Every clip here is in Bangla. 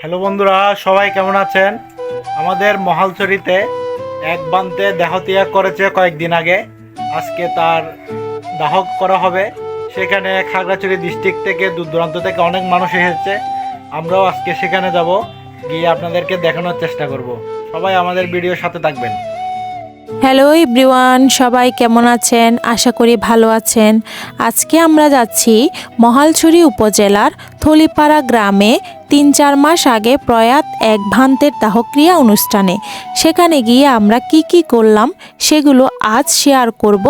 হ্যালো বন্ধুরা, সবাই কেমন আছেন? আমাদের মহালছড়িতে এক বান্তে দেহত্যাগ করেছে কয়েকদিন আগে। আজকে তার দাহ করা হবে। সেখানে খাগড়াছড়ি ডিস্ট্রিক্ট থেকে, দূর দূরান্ত থেকে অনেক মানুষ এসেছে। আমরাও আজকে সেখানে যাব, গিয়ে আপনাদেরকে দেখানোর চেষ্টা করব। সবাই আমাদের ভিডিওর সাথে থাকবেন। হ্যালো এভরিওয়ান সবাই কেমন আছেন? আশা করি ভালো আছেন। আজকে আমরা যাচ্ছি মহালছড়ি উপজেলার থলিপাড়া গ্রামে তিন চার মাস আগে প্রয়াত এক ভান্তের দাহক্রিয়া অনুষ্ঠানে। সেখানে গিয়ে আমরা কি কি করলাম সেগুলো আজ শেয়ার করব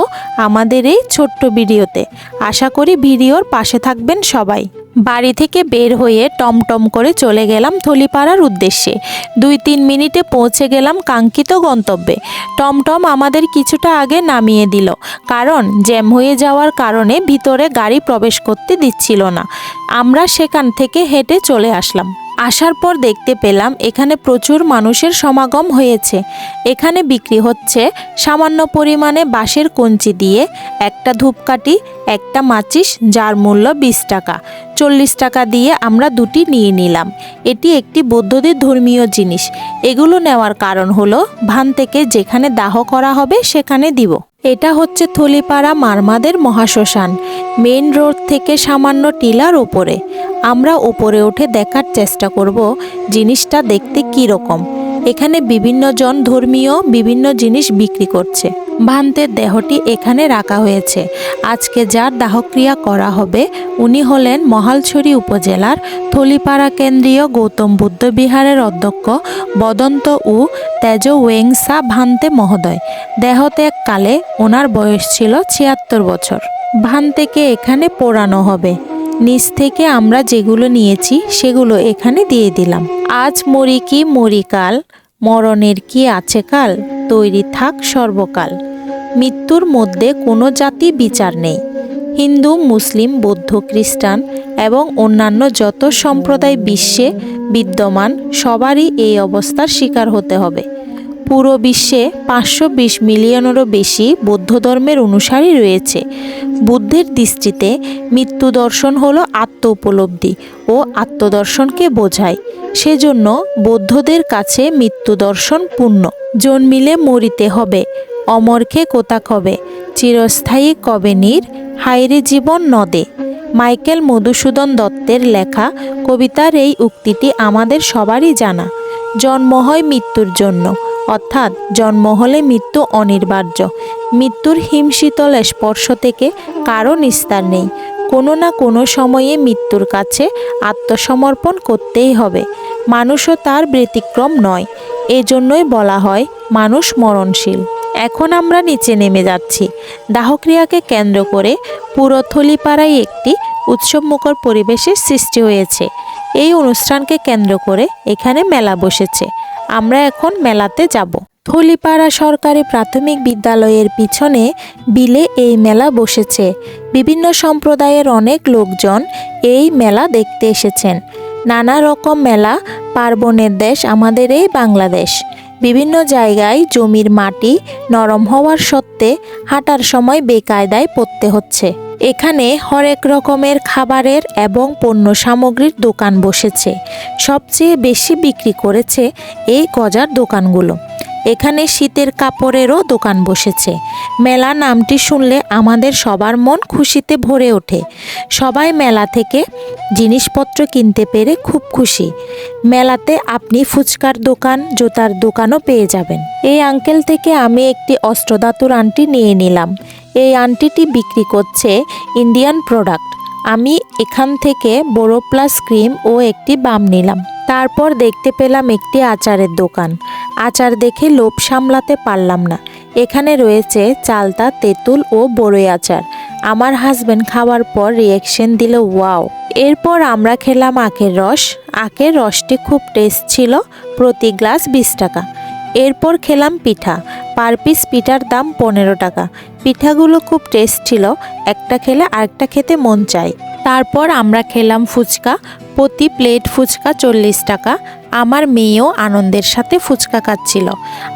আমাদের এই ছোট্ট ভিডিওতে। আশা করি ভিডিওর পাশে থাকবেন সবাই। বাড়ি থেকে বের হয়ে টমটম করে চলে গেলাম থলিপাড়ার উদ্দেশ্যে। দুই তিন মিনিটে পৌঁছে গেলাম কাঙ্ক্ষিত গন্তব্যে। টমটম আমাদের কিছুটা আগে নামিয়ে দিল, কারণ জ্যাম হয়ে যাওয়ার কারণে ভিতরে গাড়ি প্রবেশ করতে দিচ্ছিল না। আমরা সেখান থেকে হেঁটে চলে আসলাম। আসার পর দেখতে পেলাম এখানে প্রচুর মানুষের সমাগম হয়েছে। এখানে বিক্রি হচ্ছে সামান্য পরিমাণে বাঁশের কঞ্চি দিয়ে একটা ধূপকাঠি, একটা মাচিস, যার মূল্য বিশ টাকা। চল্লিশ টাকা দিয়ে আমরা দুটি নিয়ে নিলাম। এটি একটি বৌদ্ধদের ধর্মীয় জিনিস। এগুলো নেওয়ার কারণ হলো, ভান থেকে যেখানে দাহ করা হবে সেখানে দিব। এটা হচ্ছে থলিপাড়া মারমাদের মহাশ্মশান মেন রোড থেকে সামান্য টিলার ওপরে আমরা ওপরে উঠে দেখার চেষ্টা করব জিনিসটা দেখতে কী রকম। এখানে বিভিন্ন জন ধর্মীয় বিভিন্ন জিনিস বিক্রি করছে। ভান্তের দেহটি এখানে রাখা হয়েছে। আজকে যার দাহক্রিয়া করা হবে, উনি হলেন মহালছড়ি উপজেলার থলিপাড়া কেন্দ্রীয় গৌতম বুদ্ধ বিহারের অধ্যক্ষ বদন্ত ও তেজ ওয়েংসা ভান্তে মহোদয়। দেহত্যাগকালে ওনার বয়স ছিল ছিয়াত্তর বছর। ভান্তেকে এখানে পোড়ানো হবে। নিচ থেকে আমরা যেগুলো নিয়েছি সেগুলো এখানে দিয়ে দিলাম। আজ মরি কি মরিকাল মরণের কি আছে কাল, তৈরি থাক সর্বকাল। মৃত্যুর মধ্যে কোনো জাতি বিচার নেই। হিন্দু, মুসলিম, বৌদ্ধ, খ্রিস্টান এবং অন্যান্য যত সম্প্রদায় বিশ্বে বিদ্যমান, সবারই এই অবস্থার শিকার হতে হবে। পুরো বিশ্বে পাঁচশো বিশ মিলিয়নেরও বেশি বৌদ্ধ ধর্মের অনুসারী রয়েছে। বুদ্ধের দৃষ্টিতে মৃত্যু দর্শন হল আত্ম উপলব্ধি ও আত্মদর্শনকে বোঝায়। সেজন্য বৌদ্ধদের কাছে মৃত্যু দর্শন পূর্ণ। জন্মিলে মরিতে হবে, অমরকে কোতাক কবে চিরস্থায়ী কবে নীর হাইরে জীবন নদে। মাইকেল মধুসূদন দত্তের লেখা কবিতার এই উক্তিটি আমাদের সবারই জানা। জন্ম হয় মৃত্যুর জন্য। অর্থাৎ জন্ম হলে মৃত্যু অনিবার্য। মৃত্যুর হিমশীতল স্পর্শ থেকে কারও নিস্তার নেই। কোনো না কোনো সময়ে মৃত্যুর কাছে আত্মসমর্পণ করতেই হবে। মানুষও তার ব্যতিক্রম নয়। এজন্যই বলা হয়, মানুষ মরণশীল। এখন আমরা নিচে নেমে যাচ্ছি। দাহক্রিয়াকে কেন্দ্র করে পুরো থলিপাড়ায় একটি উৎসবমুখর পরিবেশের সৃষ্টি হয়েছে। এই অনুষ্ঠানকে কেন্দ্র করে এখানে মেলা বসেছে। আমরা এখন মেলাতে যাব। থলিপাড়া সরকারি প্রাথমিক বিদ্যালয়ের পিছনে বিলে এই মেলা বসেছে। বিভিন্ন সম্প্রদায়ের অনেক লোকজন এই মেলা দেখতে এসেছেন। নানা রকম মেলা পার্বণের দেশ আমাদের এই বাংলাদেশ। বিভিন্ন জায়গায় জমির মাটি নরম হওয়ার সত্ত্বে হাঁটার সময় বেকায়দায় পড়তে হচ্ছে। এখানে হরেক রকমের খাবারের এবং পণ্য সামগ্রীর দোকান বসেছে। সবচেয়ে বেশি বিক্রি করেছে এই গজার দোকানগুলো। এখানে শীতের কাপড়েরও দোকান বসেছে। মেলা নামটি শুনলে আমাদের সবার মন খুশিতে ভরে ওঠে। সবাই মেলা থেকে জিনিসপত্র কিনতে পেরে খুব খুশি। মেলাতে আপনি ফুচকার দোকান, জুতার দোকানও পেয়ে যাবেন। এই আঙ্কেল থেকে আমি একটি অস্ত্রধাতুর আংটি নিয়ে নিলাম। এই আংটিটি বিক্রি করছে ইন্ডিয়ান প্রোডাক্ট আমি এখান থেকে বড় প্লাস ক্রিম ও একটি বাম নিলাম। তারপর দেখতে পেলাম একটি আচারের দোকান। আচার দেখে লোভ সামলাতে পারলাম না। এখানে রয়েছে চালতা, তেঁতুল ও বড়ই আচার। আমার হাজবেন্ড খাওয়ার পর রিয়েকশন দিল, ওয়াও। এরপর আমরা খেলাম আখের রস। আখের রসটি খুব টেস্ট ছিল, প্রতি গ্লাস বিশ টাকা। এরপর খেলাম পিঠা। পার পিস পিঠার দাম পনেরো টাকা। পিঠাগুলো খুব টেস্ট ছিল, একটা খেলে আরেকটা খেতে মন চায়। তারপর আমরা খেলাম ফুচকা, প্রতি প্লেট ফুচকা চল্লিশ টাকা। আমার মেয়েও আনন্দের সাথে ফুচকা খাচ্ছিল।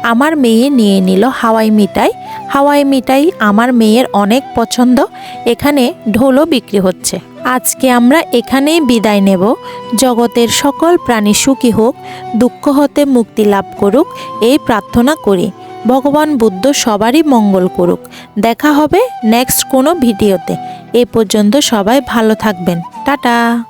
আমার মেয়ে নিয়ে নিল হাওয়াই মিঠাই। হাওয়াই মিঠাই আমার মেয়ের অনেক পছন্দ, এখানে ঢোলও বিক্রি হচ্ছে। আজকে আমরা এখানেই বিদায় নেব। জগতের সকল প্রাণী সুখী হোক, দুঃখ হতে মুক্তি লাভ করুক, এই প্রার্থনা করি। ভগবান বুদ্ধ সবারই মঙ্গল করুক। দেখা হবে নেক্সট কোনো ভিডিওতে। এ পর্যন্ত সবাই ভালো থাকবেন। টাটা।